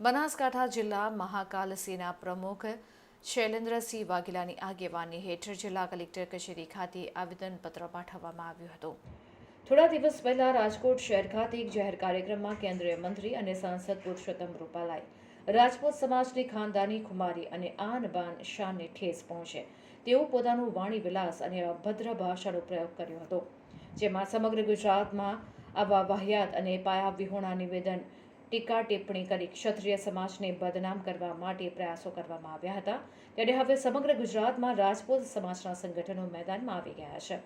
બનાસકાંઠા જિલ્લા મહાકાલ સેના પ્રમુખ શૈલેન્દ્રસિંહ વાઘેલાની આગેવાની હેઠળ જિલ્લા કલેક્ટર કચેરી ખાતે આવેદનપત્ર પાઠવવામાં આવ્યું હતું. થોડા દિવસ પહેલા રાજકોટ શહેર ખાતે એક જાહેર કાર્યક્રમમાં કેન્દ્રીય મંત્રી અને સાંસદ પુરુષોત્તમ રૂપાલાએ રાજપૂત સમાજની ખાનદાની ખુમારી અને આન બાન શાનને ઠેસ પહોંચે. તેઓ પોતાનું વાણી વિલાસ અને અભદ્ર ભાષાનો પ્રયોગ કર્યો હતો, જેમાં સમગ્ર ગુજરાતમાં આવા વાહિયાત અને પાયા વિહોણા નિવેદન, ટીકા ટિપ્પણી કરી ક્ષત્રિય સમાજને બદનામ કરવા માટે પ્રયાસો કરવામાં આવ્યા હતા. ત્યારે હવે સમગ્ર ગુજરાતમાં રાજપૂત સમાજના સંગઠનો મેદાનમાં આવી ગયા છે.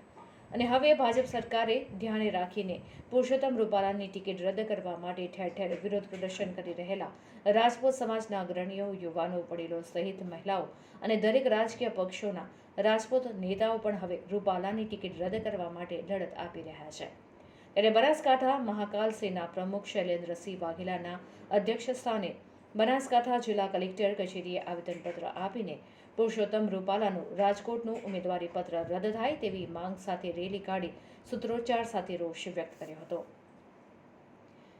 અને હવે ભાજપ સરકારે ધ્યાને રાખીને પુરુષોત્તમ રૂપાલાની ટિકિટ રદ કરવા માટે ઠેર ઠેર વિરોધ પ્રદર્શન કરી રહેલા રાજપૂત સમાજના અગ્રણીઓ, યુવાનો, વડીલો સહિત મહિલાઓ અને દરેક રાજકીય પક્ષોના રાજપૂત નેતાઓ પણ હવે રૂપાલાની ટિકિટ રદ કરવા માટે લડત આપી રહ્યા છે. ત્યારે બનાસકાંઠા મહાકાલ સેના પ્રમુખ શૈલેન્દ્રસિંહ વાઘેલાના અધ્યક્ષ સ્થાને બનાસકાંઠા જિલ્લા કલેક્ટર કચેરીએ આવેદનપત્ર આપીને પુરુષોત્તમ રૂપાલાનું રાજકોટનું ઉમેદવારી પત્ર રદ થાય તેવી માંગ સાથે રેલી કાઢી સૂત્રોચ્ચાર સાથે રોષ વ્યક્ત કર્યો હતો.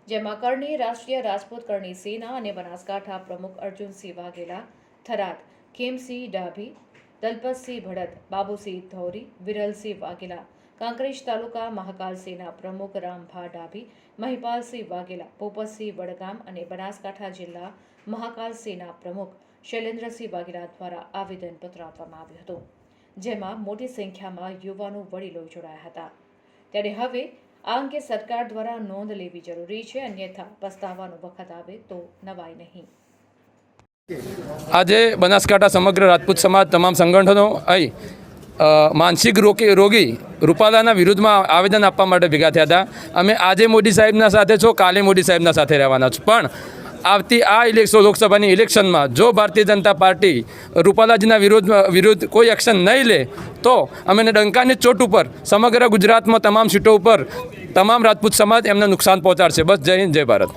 જેમાં કરણી, રાષ્ટ્રીય રાજપૂત કરણી સેના અને બનાસકાંઠા પ્રમુખ અર્જુનસિંહ વાઘેલા, થરાદ ખેમસિંહ ડાભી, દલપતસિંહ ભડત બાબુસિંહ ધૌરી, વિરલસિંહ વાઘેલા કાંકરેજ તાલુકા મહાકાલ પ્રમુખ રામભા ડાભી મહિપાલસિંહ વાઘેલા પોપતસિંહ વડગામ અને બનાસકાંઠા જિલ્લા મહાકાલ સેના પ્રમુખ શૈલેન્દ્રસિંહ વાઘેલા દ્વારા આવેદનપત્ર આપવામાં આવ્યું હતું, જેમાં મોટી સંખ્યામાં યુવાનો વડીલો જોડાયા હતા. ત્યારે હવે આ અંગે સરકાર દ્વારા નોંધ લેવી જરૂરી છે, અન્યથા પસ્તાવાનો વખત આવે તો નવાય નહીં. આજે બનાસકાંઠા સમગ્ર રાજપૂત સમાજ, તમામ સંગઠનો અહીં માનસિક રોગી રોગી રૂપાલાના વિરુદ્ધમાં આવેદન આપવા માટે ભેગા થયા હતા. અમે આજે મોદી સાહેબના સાથે છો, કાલે મોદી સાહેબના સાથે રહેવાના છો. પણ આવતી આ ઇલેક્શન લોકસભાની ઇલેક્શનમાં જો ભારતીય જનતા પાર્ટી રૂપાલાજીના વિરુદ્ધ વિરુદ્ધ કોઈ એક્શન નહીં લે, તો અમે ડંકાની ચોટ ઉપર, સમગ્ર ગુજરાતમાં તમામ સીટો ઉપર, તમામ રાજપૂત સમાજ એમને નુકસાન પહોંચાડશે. બસ જય હિન્દ, જય ભારત.